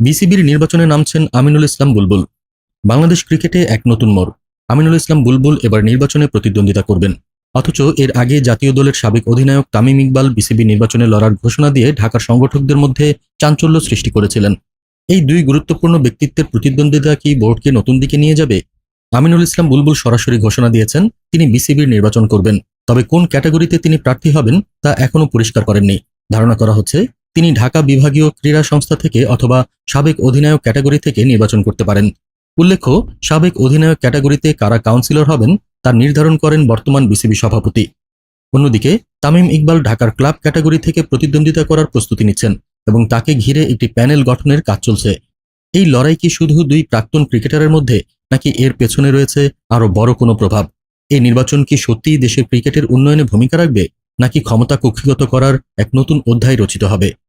বিসিবির নির্বাচনে নামছেন আমিনুল ইসলাম বুলবুল। বাংলাদেশ ক্রিকেটে এক নতুন মোড়। আমিনুল ইসলাম বুলবুল এবার নির্বাচনে প্রতিদ্বন্দ্বিতা করবেন। অথচ এর আগে জাতীয় দলের সাবেক অধিনায়ক তামিম ইকবাল বিসিবি নির্বাচনে লড়ার ঘোষণা দিয়ে ঢাকার সংগঠকদের মধ্যে চাঞ্চল্য সৃষ্টি করেছিলেন। এই দুই গুরুত্বপূর্ণ ব্যক্তিত্বের প্রতিদ্বন্দ্বিতা কি বোর্ডকে নতুন দিকে নিয়ে যাবে? আমিনুল ইসলাম বুলবুল সরাসরি ঘোষণা দিয়েছেন, তিনি বিসিবির নির্বাচন করবেন। তবে কোন ক্যাটাগরিতে তিনি প্রার্থী হবেন তা এখনও পরিষ্কার করেননি। ধারণা করা হচ্ছে তিনি ঢাকা বিভাগীয় ক্রীড়া সংস্থা থেকে অথবা সাবেক অধিনায়ক ক্যাটাগরি থেকে নির্বাচন করতে পারেন। উল্লেখ্য, সাবেক অধিনায়ক ক্যাটাগরিতে কারা কাউন্সিলর হবেন তা নির্ধারণ করেন বর্তমান বিসিবি সভাপতি। অন্যদিকে, তামিম ইকবাল ঢাকার ক্লাব ক্যাটাগরি থেকে প্রতিদ্বন্দ্বিতা করার প্রস্তুতি নিচ্ছেন এবং তাকে ঘিরে একটি প্যানেল গঠনের কাজ চলছে। এই লড়াই কি শুধু দুই প্রাক্তন ক্রিকেটারের মধ্যে, নাকি এর পেছনে রয়েছে আরও বড় কোনো প্রভাব? এই নির্বাচন কি সত্যিই দেশের ক্রিকেটের উন্নয়নে ভূমিকা রাখবে, নাকি ক্ষমতা কক্ষিগত করার এক নতুন অধ্যায় রচিত হবে?